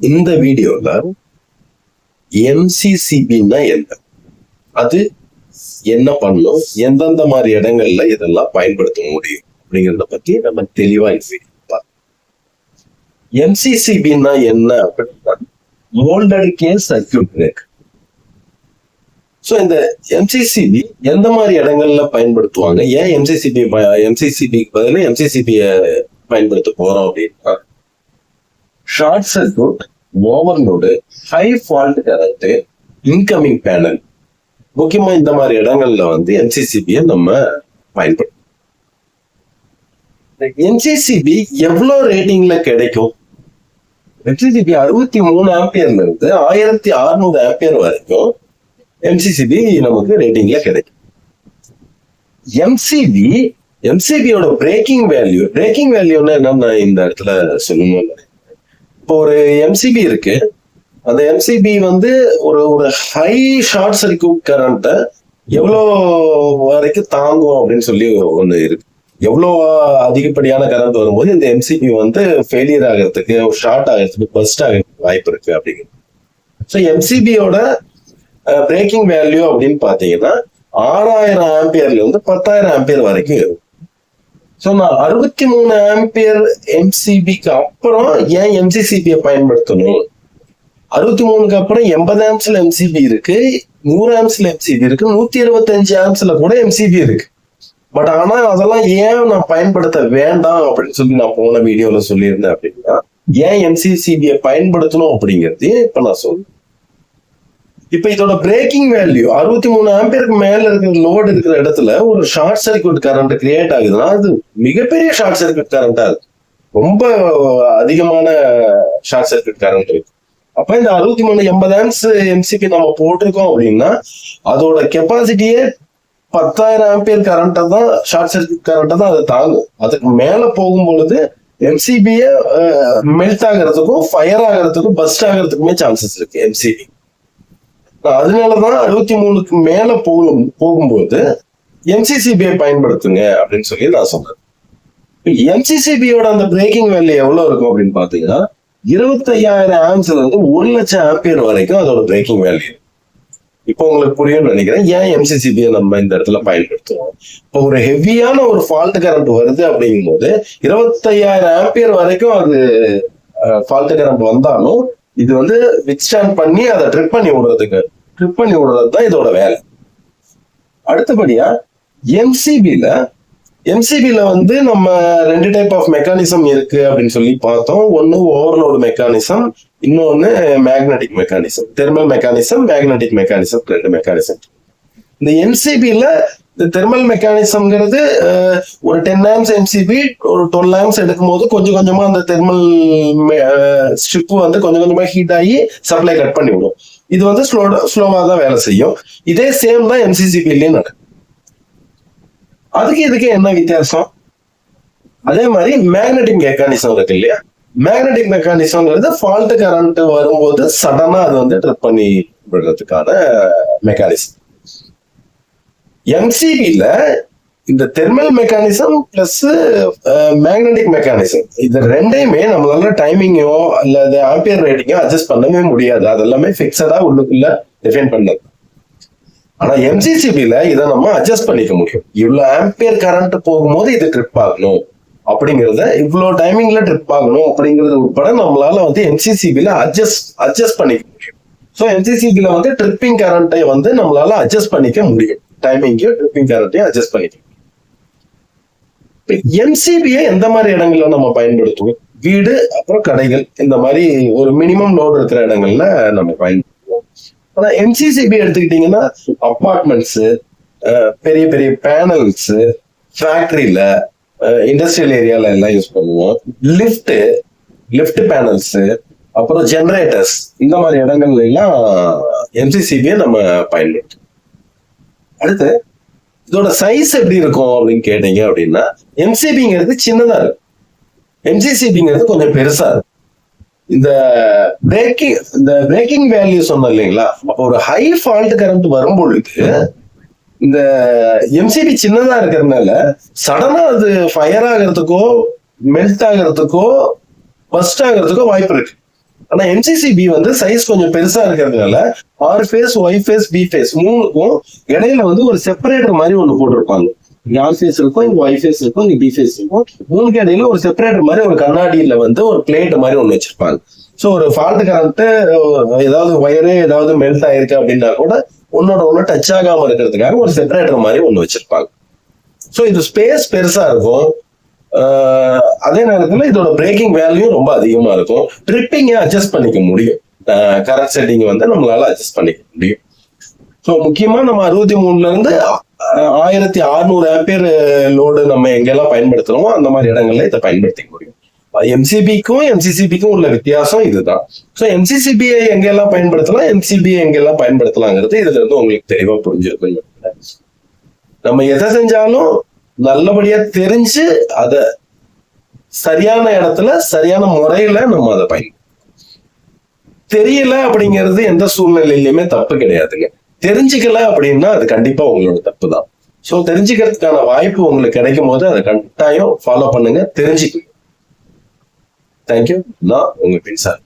இந்த வீடியோல எம்சிசிபின்னா என்ன? அது என்ன பண்ணும்? எந்தெந்த மாதிரி இடங்கள்ல இதெல்லாம் பயன்படுத்த முடியும்? அப்படிங்கிறத பத்தி நம்ம தெளிவா எம்சிசிபின்னா என்ன அப்படின்னா moulded case circuit break so இந்த எம்சிசிபி எந்த மாதிரி இடங்கள்ல பயன்படுத்துவாங்க? ஏன் எம்சிசிபி எம்சிசிபிக்கு பதிலாக எம்சிசிபியை பயன்படுத்த போறோம் அப்படின்னா short circuit overload high fault current incoming panel முக்கியமா இந்த மாதிரி இடங்கள்ல வந்து எம்சிசிபியை நம்ம பயன்படுத்தும் எம்சிசிபி எவ்வளோ ரேட்டிங்ல கிடைக்கும்? எம்சிசிபி அறுபத்தி மூணு ஆம்பியர்ல இருந்து ஆயிரத்தி அறுநூறு ஆம்பியர் வரைக்கும் எம்சிசிபி நமக்கு ரேட்டிங்ல கிடைக்கும். எம்சிபி எம்சிபியோட பிரேக்கிங் வேல்யூ பிரேக்கிங் வேல்யூன்னு என்னன்னு இந்த இடத்துல சொல்லணும் இப்போ ஒரு எம்சிபி இருக்கு. அந்த எம்சிபி வந்து ஒரு ஒரு ஹை ஷார்ட் சர்க்கியூட் கரண்ட்டை எவ்வளோ வரைக்கும் தாங்கும் அப்படின்னு சொல்லி ஒன்று இருக்கு. எவ்வளோ அதிகப்படியான கரண்ட் வரும்போது இந்த எம்சிபி வந்து ஃபெயிலியர் ஆகிறதுக்கு ஷார்ட் ஆகிறதுக்கு பஸ்ட் ஆகிறதுக்கு வாய்ப்பு இருக்கு அப்படிங்கிறது ஸோ எம்சிபியோட பிரேக்கிங் வேல்யூ அப்படின்னு பார்த்தீங்கன்னா ஆறாயிரம் ஆம்பியர்ல இருந்து பத்தாயிரம் ஆம்பியர் வரைக்கும் இருக்கும். ஸோ நான் அறுபத்தி மூணு ஆம்பியர் எம்சிபிக்கு அப்புறம் ஏன் எம்சிசிபியை பயன்படுத்தணும்? அறுபத்தி மூணுக்கு அப்புறம் எண்பது ஆம்ஸ்ல எம்சிபி இருக்கு நூறு ஆம்ஸ்ல எம்சிபி இருக்கு நூத்தி இருபத்தஞ்சு ஆம்ஸ்ல கூட எம்சிபி இருக்கு. பட் ஆனா அதெல்லாம் ஏன் நான் பயன்படுத்த வேண்டாம் அப்படின்னு சொல்லி நான் போன வீடியோல சொல்லியிருந்தேன் அப்படின்னா ஏன் எம்சிசிபியை பயன்படுத்தணும் அப்படிங்கிறது இப்ப நான் சொல்றேன். இப்ப இதோட பிரேக்கிங் வேல்யூ அறுபத்தி மூணு ஆம்பியருக்கு மேல இருக்கிற லோடு இருக்கிற இடத்துல ஒரு ஷார்ட் சர்க்கியூட் கரண்ட் கிரியேட் ஆகுதுன்னா அது மிகப்பெரிய ஷார்ட் சர்க்கியூட் கரண்டா இருக்கு ரொம்ப அதிகமான ஷார்ட் சர்க்கியூட் கரண்ட் இருக்கு. அப்ப இந்த அறுபத்தி மூணு எண்பது ஆம்ஸ் எம்சிபி நம்ம போட்டிருக்கோம் அப்படின்னா அதோட கெப்பாசிட்டியே பத்தாயிரம் ஆம்பியர் கரண்ட்டை தான் ஷார்ட் சர்க்கியூட் கரண்ட்டை தான் அது தாங்கும். அதுக்கு மேல போகும் பொழுது எம்சிபிய மெல்ட் ஆகிறதுக்கும் ஃபயர் ஆகிறதுக்கும் பஸ்ட் ஆகிறதுக்குமே சான்சஸ் இருக்கு எம்சிபி அதனாலதான் அறுபத்தி மூணுக்கு மேல போகும் போகும்போது எம்சிசிபியை பயன்படுத்துங்க அப்படின்னு சொல்லி நான் சொல்றேன் எம்சிசிபியோட அந்த பிரேக்கிங் வேல்யூ எவ்வளவு இருக்கும் அப்படின்னு பாத்தீங்கன்னா இருபத்தையாயிரம் ஆம்ஸ்ல இருந்து ஒரு லட்சம் ஆம்பியர் வரைக்கும் அதோட பிரேக்கிங் வேல்யூ இப்போ உங்களுக்கு புரியும்னு நினைக்கிறேன் ஏன் எம்சிசிபியை நம்ம இந்த இடத்துல பயன்படுத்துவோம் இப்போ ஒரு ஹெவியான ஒரு ஃபால்ட் கரண்ட் வருது அப்படிங்கும் போது இருபத்தையாயிரம் ஆம்பியர் வரைக்கும் அது ஃபால்ட் கரண்ட் வந்தாலும் இது வந்து விக்ஸ்டாண்ட் பண்ணி அதை ட்ரிப் பண்ணி விடுறதுக்கு ட்ரிப் பண்ணி விடுறது தான் இதோட வேலை. அடுத்தபடியா எம்சிபில எம்சிபில வந்து நம்ம ரெண்டு டைப் ஆஃப் மெக்கானிசம் இருக்கு அப்படின்னு சொல்லி பார்த்தோம். ஒன்னு ஓவர்லோடு மெக்கானிசம் இன்னொன்னு magnetic mechanism thermal mechanism magnetic mechanism ரெண்டு மெக்கானிசம் இந்த எம்சிபில இந்த தெர்மல் மெக்கானிசம்ங்கிறது ஒரு டென் ஆம்ஸ் எம்சிபி ஒரு டுவெல் ஆம்ஸ் எடுக்கும் போது கொஞ்சம் கொஞ்சமா அந்த தெர்மல் ஸ்ட்ரிப் வந்து கொஞ்சம் கொஞ்சமா ஹீட் ஆகி சப்ளை கட் பண்ணி விடும் இது வந்து ஸ்லோ ஸ்லோவா தான் வேலை செய்யும். இதே சேம் தான் எம்சிசிபிலையும் நடக்கும். அதுக்கு இதுக்கு என்ன வித்தியாசம்? அதே மாதிரி மேக்னட்டிக் மெக்கானிசம் இருக்கு இல்லையா? மேக்னட்டிக் மெக்கானிசம்ங்கிறது ஃபால்ட் கரண்ட் வரும்போது சடனா அது வந்து ட்ரிப் பண்ணி விடுறதுக்கான மெக்கானிசம் எம்சிபியில் இந்த thermal mechanism plus magnetic mechanism இது ரெண்டையுமே நம்மளால டைமிங்கோ அல்லது ஆம்பியர் ரேட்டிங்கோ அட்ஜஸ்ட் பண்ணவே முடியாது. அது எல்லாமே ஃபிக்ஸடா உள்ளுக்குள்ள டிஃபைன் பண்ணது ஆனா எம்சிசிபியில இதை நம்ம அட்ஜஸ்ட் பண்ணிக்க முடியும். இவ்வளவு ஆம்பியர் கரண்ட் போகும்போது இது ட்ரிப் ஆகணும் அப்படிங்கிறத இவ்வளவு டைமிங்ல ட்ரிப் ஆகணும் அப்படிங்கறது உட்பட நம்மளால வந்து எம்சிசிபியில அட்ஜஸ்ட் அட்ஜஸ்ட் பண்ணிக்க முடியும். ஸோ எம்சிசிபியில வந்து ட்ரிப்பிங் கரண்ட்டை வந்து நம்மளால அட்ஜஸ்ட் பண்ணிக்க முடியும். டைமிங்கையும் ட்ரிப்பிங் கரண்ட்டையும் அட்ஜஸ்ட் பண்ணிக்கணும் எம்சிபியை எந்த மாதிரி இடங்கள்ல நம்ம பயன்படுத்துவோம்? வீடு அப்புறம் கடைகள். இந்த மாதிரி ஒரு மினிமம் லோடு இருக்கிற இடங்கள்ல நம்ம பயன்படுத்துவோம். ஆனா எம்சிசிபி எடுத்துக்கிட்டீங்கன்னா அப்பார்ட்மெண்ட்ஸ் பெரிய பெரிய பேனல்ஸ் ஃபேக்டரியில இண்டஸ்ட்ரியல் ஏரியால எல்லாம் யூஸ் பண்ணுவோம். லிஃப்ட் லிஃப்ட் பேனல்ஸ் அப்புறம் ஜெனரேட்டர்ஸ் இந்த மாதிரி இடங்கள்ல எல்லாம் எம்சிசிபியை நம்ம பயன்படுத்துவோம். அடுத்து இதோட சைஸ் எப்படி இருக்கும் அப்படின்னு கேட்டீங்க அப்படின்னா எம்சிபிங்கிறது சின்னதா இருக்கும் எம்சிசிபிங்கிறது கொஞ்சம் பெருசா இருக்கும் இந்த பிரேக்கிங் இந்த பிரேக்கிங் வேல்யூ சொன்னோம் இல்லைங்களா? அப்போ ஒரு ஹை ஃபால்ட் கரண்ட் வரும் பொழுது இந்த எம்சிபி சின்னதா இருக்கிறதுனால சடனா அது ஃபயர் ஆகிறதுக்கோ மெல்ட் ஆகிறதுக்கோ பஸ்ட் ஆகிறதுக்கோ வாய்ப்பு இருக்கு. ஆனா எம்சிசிபி வந்து சைஸ் கொஞ்சம் பெருசா இருக்கிறதுனால R phase Y phase B phase மூணுக்கும் இடையில வந்து ஒரு செப்பரேட்டர் மாதிரி ஒண்ணு போட்டிருப்பாங்க. இங்க ஆர் ஃபேஸ் இருக்கும் இங்க ஒய் ஃபேஸ் இருக்கும் இங்க பி ஃபேஸ் இருக்கும். மூணுக்கு இடையில ஒரு செப்பரேட்டர் மாதிரி ஒரு கண்ணாடியில வந்து ஒரு பிளேட் மாதிரி ஒண்ணு வச்சிருப்பாங்க. ஸோ ஒரு ஃபால்ட் கரண்ட் ஏதாவது ஒயரு ஏதாவது மெல்ட் ஆயிருக்கு அப்படின்னா கூட உன்னோட ஒண்ணு டச் ஆகாம இருக்கிறதுக்காக ஒரு செப்பரேட்டர் மாதிரி ஒன்று வச்சிருப்பாங்க. ஸோ இது ஸ்பேஸ் பெருசா இருக்கும். அதே நேரத்துல இதோட பிரேக்கிங் வேல்யூ ரொம்ப அதிகமா இருக்கும். ட்ரிப்பிங்கை அட்ஜஸ்ட் பண்ணிக்க முடியும். கரண்ட் செட்டிங் வந்து நம்மளால அட்ஜஸ்ட் பண்ணிக்க முடியும். ஸோ முக்கியமா நம்ம அறுபத்தி மூணுல இருந்து ஆயிரத்தி அறுநூறு ஆம்பியர் லோடு நம்ம எங்கெல்லாம் பயன்படுத்துறோமோ அந்த மாதிரி இடங்கள்ல இதை பயன்படுத்திக்க முடியும். எம்சிபிக்கும் எம்சிசிபிக்கும் உள்ள வித்தியாசம் இதுதான். ஸோ எம்சிசிபியை எங்கெல்லாம் பயன்படுத்தலாம் எம்சிபியை எங்கெல்லாம் பயன்படுத்தலாங்கிறது இதுல இருந்து உங்களுக்கு தெளிவா புரிஞ்சிருக்கும். நம்ம எதை செஞ்சாலும் நல்லபடியா தெரிஞ்சு அத சரியான இடத்துல சரியான முறையில நம்ம அதை பயன் தெரியல அப்படிங்கிறது எந்த சூழ்நிலையிலுமே தப்பு கிடையாதுங்க. தெரிஞ்சுக்கல அப்படின்னா அது கண்டிப்பா உங்களோட தப்பு தான் ஸோ தெரிஞ்சுக்கிறதுக்கான வாய்ப்பு உங்களுக்கு கிடைக்கும் போது அதை கட்டாயம் ஃபாலோ பண்ணுங்க. தெரிஞ்சுக்கணும் தேங்க்யூ நான் உங்க பேசாரு